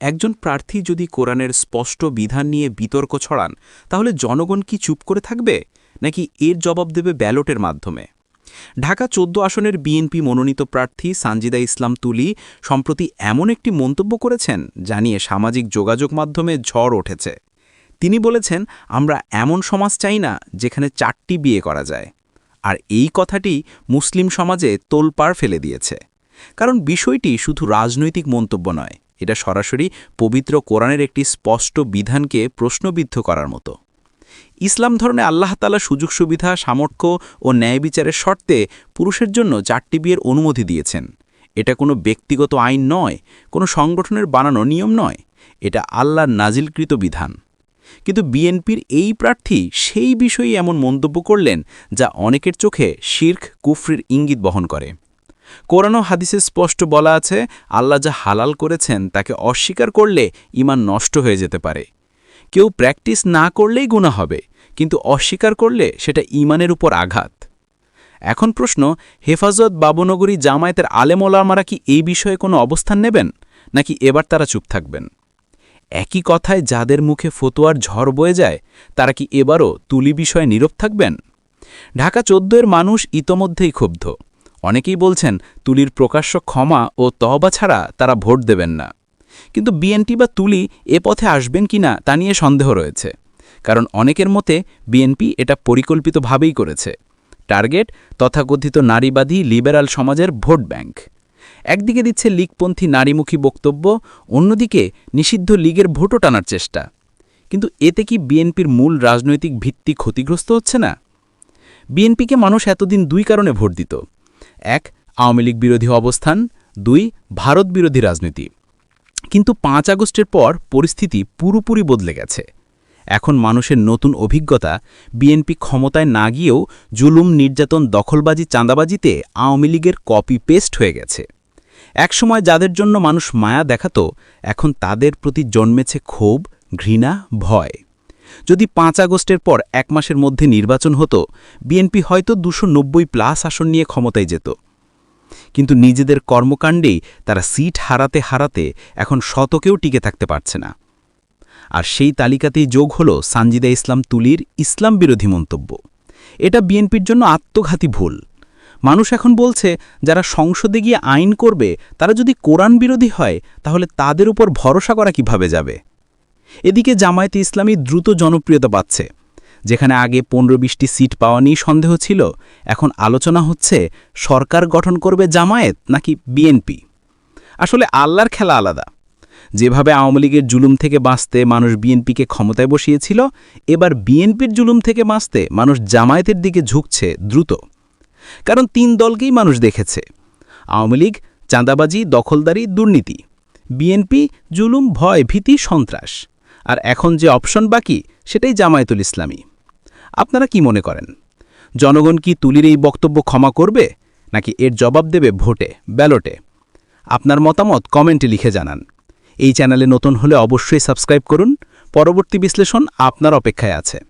একজন প্রার্থী যদি কোরআনের স্পষ্ট বিধান নিয়ে বিতর্ক ছড়ান, তাহলে জনগণ কি চুপ করে থাকবে? নাকি এর জবাব দেবে ব্যালটের মাধ্যমে? ঢাকা চোদ্দ আসনের বিএনপি মনোনীত প্রার্থী সানজিদা ইসলাম তুলি সম্প্রতি এমন একটি মন্তব্য করেছেন জানিয়ে সামাজিক যোগাযোগ মাধ্যমে ঝড় উঠেছে। তিনি বলেছেন, আমরা এমন সমাজ চাই না যেখানে চারটি বিয়ে করা যায়। আর এই কথাটি মুসলিম সমাজে তোলপাড় ফেলে দিয়েছে। কারণ বিষয়টি শুধু রাজনৈতিক মন্তব্য নয় এটা সরাসরি পবিত্র কোরআনের একটি স্পষ্ট বিধানকে প্রশ্নবিদ্ধ করার মতো। ইসলাম ধর্মে আল্লাহ তালা সুযোগ সুবিধা, সামর্থ্য ও ন্যায় বিচারের শর্তে পুরুষের জন্য চারটি বিয়ের অনুমতি দিয়েছেন। এটা কোনো ব্যক্তিগত আইন নয়, কোনো সংগঠনের বানানো নিয়ম নয়, এটা আল্লাহর নাজিলকৃত বিধান। কিন্তু বিএনপির এই প্রার্থী সেই বিষয়ে এমন মন্তব্য করলেন যা অনেকের চোখে শির্ক, কুফরির ইঙ্গিত বহন করে। কোরআন হাদিসে স্পষ্ট বলা আছে, আল্লাহ যা হালাল করেছেন তাকে অস্বীকার করলে ইমান নষ্ট হয়ে যেতে পারে। কেউ প্র্যাকটিস না করলেই গুণা হবে, কিন্তু অস্বীকার করলে সেটা ইমানের উপর আঘাত। এখন প্রশ্ন, হেফাজত বাবনগরী জামায়াতের আলেমোলামারা কি এই বিষয়ে কোনো অবস্থান নেবেন, নাকি এবার তারা চুপ থাকবেন? একই কথায় যাদের মুখে ফতোয়ার ঝড় বয়ে যায়, তারা কি এবারও তুলি বিষয়ে নীরব থাকবেন? ঢাকা চোদ্দোয়ের মানুষ ইতোমধ্যেই ক্ষুব্ধ। অনেকেই বলছেন, তুলির প্রকাশ্য ক্ষমা ও তহবা ছাড়া তারা ভোট দেবেন না। কিন্তু বিএনপি বা তুলি এ পথে আসবেন কিনা তা নিয়ে সন্দেহ রয়েছে। কারণ অনেকের মতে, বিএনপি এটা পরিকল্পিতভাবেই করেছে। টার্গেট, তথাকথিত নারীবাদী লিবেরাল সমাজের ভোট ব্যাংক। একদিকে দিচ্ছে লীগপন্থী নারীমুখী বক্তব্য, অন্যদিকে নিষিদ্ধ লীগের ভোটও টানার চেষ্টা। কিন্তু এতে কি বিএনপির মূল রাজনৈতিক ভিত্তি ক্ষতিগ্রস্ত হচ্ছে না? বিএনপিকে মানুষ এতদিন দুই কারণে ভোট দিত। এক, আওয়ামী লীগ বিরোধী অবস্থান, দুই, ভারত বিরোধী রাজনীতি। কিন্তু পাঁচ আগস্টের পর পরিস্থিতি পুরোপুরি বদলে গেছে। এখন মানুষের নতুন অভিজ্ঞতা, বিএনপি ক্ষমতায় না গিয়েও জুলুম, নির্যাতন, দখলবাজি, চাঁদাবাজিতে আওয়ামী লীগের কপি পেস্ট হয়ে গেছে। একসময় যাদের জন্য মানুষ মায়া দেখাত, এখন তাদের প্রতি জন্মেছে ক্ষোভ, ঘৃণা, ভয়। যদি পাঁচ আগস্টের পর এক মাসের মধ্যে নির্বাচন হতো, বিএনপি হয়তো দুশো প্লাস আসন নিয়ে ক্ষমতায় যেত। কিন্তু নিজেদের কর্মকাণ্ডেই তারা সিট হারাতে হারাতে এখন শতকেও টিকে থাকতে পারছে না। আর সেই তালিকাতেই যোগ হল সানজিদা ইসলাম তুলির ইসলাম বিরোধী মন্তব্য। এটা বিএনপির জন্য আত্মঘাতী ভুল। মানুষ এখন বলছে, যারা সংসদে গিয়ে আইন করবে, তারা যদি কোরআন বিরোধী হয়, তাহলে তাদের উপর ভরসা করা কীভাবে যাবে? এদিকে জামায়াতে ইসলামী দ্রুত জনপ্রিয়তা পাচ্ছে। যেখানে আগে পনেরো বিশটি সিট পাওয়া নিয়ে সন্দেহ ছিল, এখন আলোচনা হচ্ছে সরকার গঠন করবে জামায়াত নাকি বিএনপি। আসলে আল্লাহর খেলা আলাদা। যেভাবে আওয়ামী লীগের জুলুম থেকে বাঁচতে মানুষ বিএনপিকে ক্ষমতায় বসিয়েছিল, এবার বিএনপির জুলুম থেকে বাঁচতে মানুষ জামায়াতের দিকে ঝুঁকছে দ্রুত। কারণ তিন দলকেই মানুষ দেখেছে। আওয়ামী লীগ, চাঁদাবাজি, দখলদারি, দুর্নীতি। বিএনপি, জুলুম, ভয়, ভীতি, সন্ত্রাস। আর এখন যে অপশন বাকি, সেটাই জামায়াতুল ইসলামী। আপনারা কি মনে করেন? জনগণ কি তুলির এই বক্তব্য ক্ষমা করবে, নাকি এর জবাব দেবে ভোটে, ব্যালটে? আপনার মতামত কমেন্টে লিখে জানান। এই চ্যানেলে নতুন হলে অবশ্যই সাবস্ক্রাইব করুন। পরবর্তী বিশ্লেষণ আপনার অপেক্ষায় আছে।